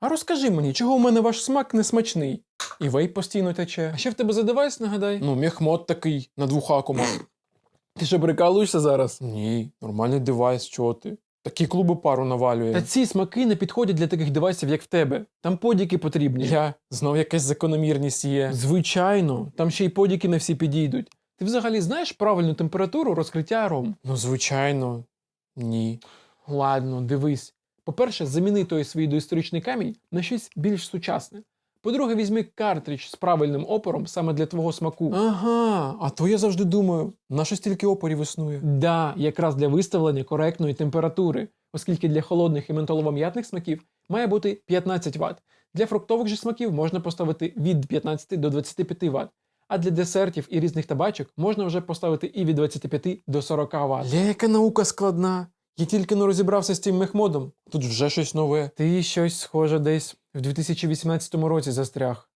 А розкажи мені, чого у мене ваш смак не смачний? І вейп постійно тече. А що в тебе за девайс, нагадай? Ну, мехмод такий на двох акумах. Ти що прикалуєшся зараз? Ні, нормальний девайс, чого ти? Такі клуби пару навалює. Та ці смаки не підходять для таких девайсів, як в тебе. Там подіки потрібні. Я знов якась закономірність є. Звичайно, там ще й подіки не всі підійдуть. Ти взагалі знаєш правильну температуру розкриття аром? Ну, звичайно, ні. Ладно, дивись. По-перше, заміни той свій доісторичний камінь на щось більш сучасне. По-друге, візьми картридж з правильним опором саме для твого смаку. Ага, а то я завжди думаю, на що стільки опорів існує. Да, якраз для виставлення коректної температури, оскільки для холодних і ментолово-м'ятних смаків має бути 15 Вт. Для фруктових же смаків можна поставити від 15 до 25 Вт. А для десертів і різних табачок можна вже поставити і від 25 до 40 Вт. Яка наука складна. Я тільки не розібрався з тим мехмодом. Тут вже щось нове. Ти щось схоже десь в 2018 році застряг.